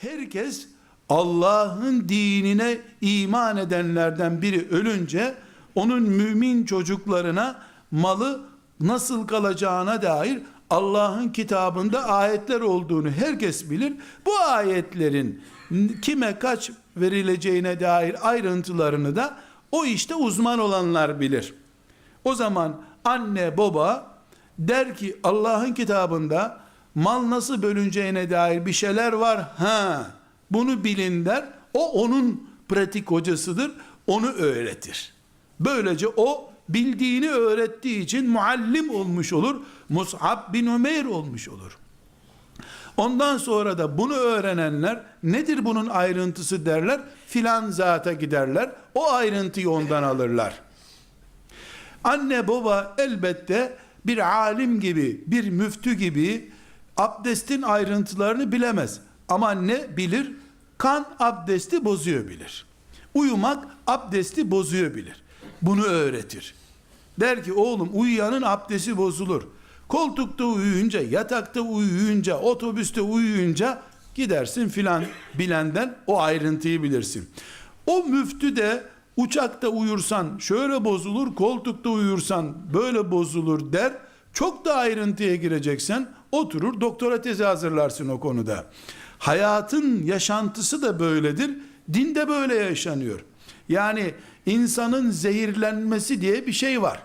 herkes Allah'ın dinine iman edenlerden biri ölünce onun mümin çocuklarına malı nasıl kalacağına dair Allah'ın kitabında ayetler olduğunu herkes bilir. Bu ayetlerin kime kaç verileceğine dair ayrıntılarını da o işte uzman olanlar bilir. O zaman anne baba der ki Allah'ın kitabında mal nasıl bölüneceğine dair bir şeyler var. Ha, bunu bilin der. O onun pratik hocasıdır. Onu öğretir. Böylece o bildiğini öğrettiği için muallim olmuş olur. Mus'ab bin Ömer olmuş olur. Ondan sonra da bunu öğrenenler nedir bunun ayrıntısı derler. Filan zata giderler. O ayrıntıyı ondan alırlar. Anne baba elbette bir alim gibi, bir müftü gibi abdestin ayrıntılarını bilemez. Ama ne bilir? Kan abdesti bozuyor bilir. Uyumak abdesti bozuyor bilir. Bunu öğretir. Der ki oğlum uyuyanın abdesti bozulur. Koltukta uyuyunca, yatakta uyuyunca, otobüste uyuyunca gidersin filan bilenden o ayrıntıyı bilirsin. O müftü de uçakta uyursan şöyle bozulur, koltukta uyursan böyle bozulur der. Çok da ayrıntıya gireceksen oturur doktora tezi hazırlarsın o konuda. Hayatın yaşantısı da böyledir. Din de böyle yaşanıyor. Yani insanın zehirlenmesi diye bir şey var.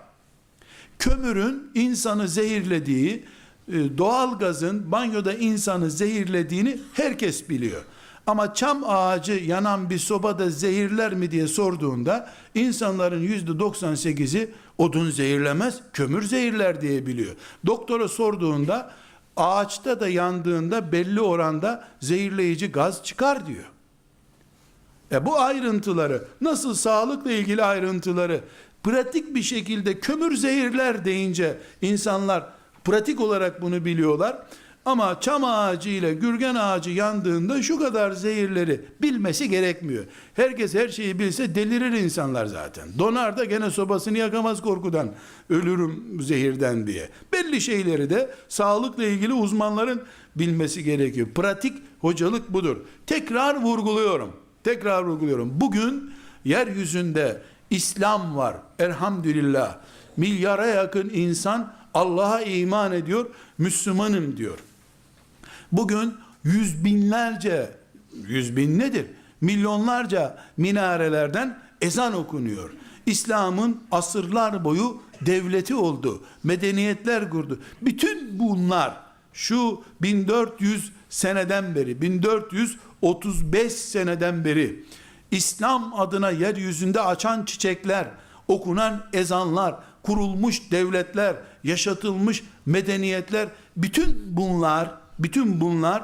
Kömürün insanı zehirlediği, e, doğalgazın banyoda insanı zehirlediğini herkes biliyor. Ama çam ağacı yanan bir sobada zehirler mi diye sorduğunda insanların yüzde 98'i odun zehirlemez, kömür zehirler diye biliyor. Doktora sorduğunda ağaçta da yandığında belli oranda zehirleyici gaz çıkar diyor. E bu ayrıntıları, nasıl sağlıkla ilgili ayrıntıları pratik bir şekilde kömür zehirler deyince insanlar pratik olarak bunu biliyorlar. Ama çam ağacı ile gürgen ağacı yandığında şu kadar zehirleri bilmesi gerekmiyor. Herkes her şeyi bilse delirir insanlar zaten. Donar da gene sobasını yakamaz korkudan. Ölürüm zehirden diye. Belli şeyleri de sağlıkla ilgili uzmanların bilmesi gerekiyor. Pratik hocalık budur. Tekrar vurguluyorum. Tekrar vurguluyorum. Bugün yeryüzünde İslam var. Elhamdülillah. Milyara yakın insan Allah'a iman ediyor. Müslümanım diyor. Bugün yüz binlerce, yüz bin nedir? Milyonlarca minarelerden ezan okunuyor. İslam'ın asırlar boyu devleti oldu. Medeniyetler kurdu. Bütün bunlar şu 1400 seneden beri, 1435 seneden beri İslam adına yeryüzünde açan çiçekler, okunan ezanlar, kurulmuş devletler, yaşatılmış medeniyetler, bütün bunlar, bütün bunlar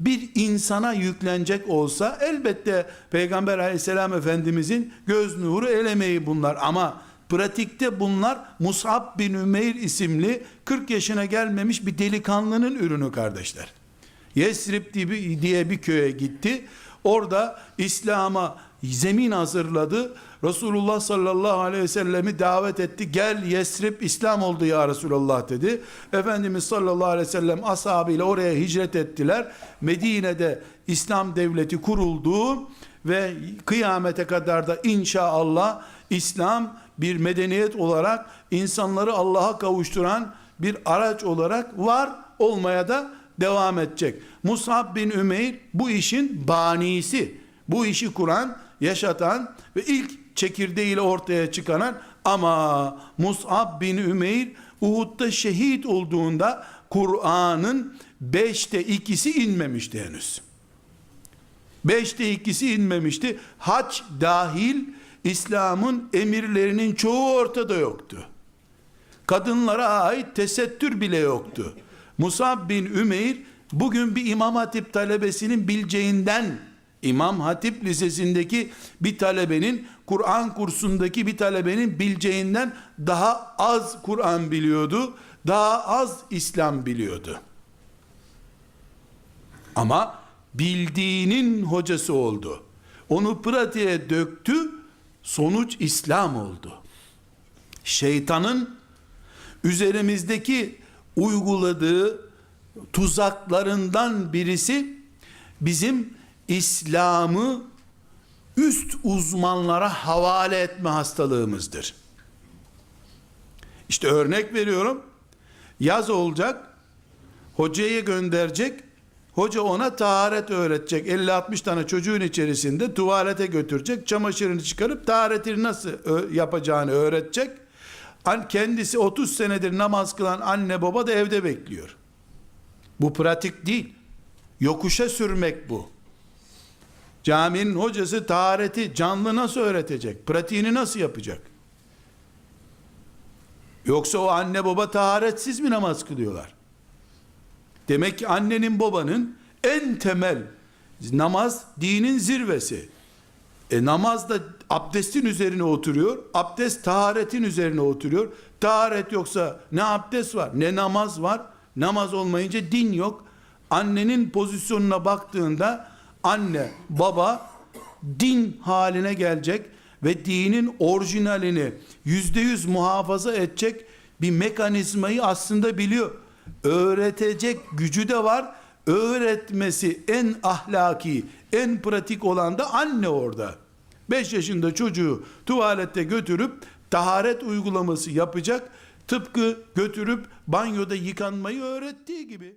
bir insana yüklenecek olsa elbette Peygamber aleyhisselam efendimizin göz nuru elemeyi bunlar ama pratikte bunlar Mus'ab bin Ümeyr isimli 40 yaşına gelmemiş bir delikanlının ürünü kardeşler. Yesrib diye bir köye gitti. Orada İslam'a zemin hazırladı. Resulullah sallallahu aleyhi ve sellemi davet etti. Gel Yesrib İslam oldu ya Resulullah dedi. Efendimiz sallallahu aleyhi ve sellem ashabıyla oraya hicret ettiler. Medine'de İslam devleti kuruldu ve kıyamete kadar da inşallah İslam bir medeniyet olarak insanları Allah'a kavuşturan bir araç olarak var olmaya da devam edecek. Musab bin Ümeyr bu işin banisi. Bu işi kuran, yaşatan ve ilk çekirdeğiyle ortaya çıkaran ama Mus'ab bin Ümeyr Uhud'da şehit olduğunda Kur'an'ın beşte ikisi inmemişti henüz. Beşte ikisi inmemişti. Hac dahil İslam'ın emirlerinin çoğu ortada yoktu. Kadınlara ait tesettür bile yoktu. Musab bin Ümeyr bugün bir İmam Hatip talebesinin bileceğinden İmam Hatip Lisesi'ndeki bir talebenin Kur'an kursundaki bir talebenin bileceğinden daha az Kur'an biliyordu. Daha az İslam biliyordu. Ama bildiğinin hocası oldu. Onu pratiğe döktü. Sonuç İslam oldu. Şeytanın üzerimizdeki uyguladığı tuzaklarından birisi bizim İslam'ı üst uzmanlara havale etme hastalığımızdır. İşte örnek veriyorum. Yaz olacak. Hocaya gönderecek. Hoca ona taharet öğretecek. 50-60 tane çocuğun içerisinde tuvalete götürecek. Çamaşırını çıkarıp taharetini nasıl yapacağını öğretecek. Kendisi 30 senedir namaz kılan anne baba da evde bekliyor. Bu pratik değil. Yokuşa sürmek bu. Caminin hocası tahareti canlı nasıl öğretecek? Pratiğini nasıl yapacak? Yoksa o anne baba taharetsiz mi namaz kılıyorlar? Demek ki annenin babanın en temel namaz dinin zirvesi. E namaz da abdestin üzerine oturuyor. Abdest taharetin üzerine oturuyor. Taharet yoksa ne abdest var ne namaz var. Namaz olmayınca din yok. Annenin pozisyonuna baktığında anne baba din haline gelecek ve dinin orijinalini yüzde yüz muhafaza edecek bir mekanizmayı aslında biliyor. Öğretecek gücü de var. Öğretmesi en ahlaki, en pratik olan da anne orada. 5 yaşında çocuğu tuvalette götürüp taharet uygulaması yapacak. Tıpkı götürüp banyoda yıkanmayı öğrettiği gibi.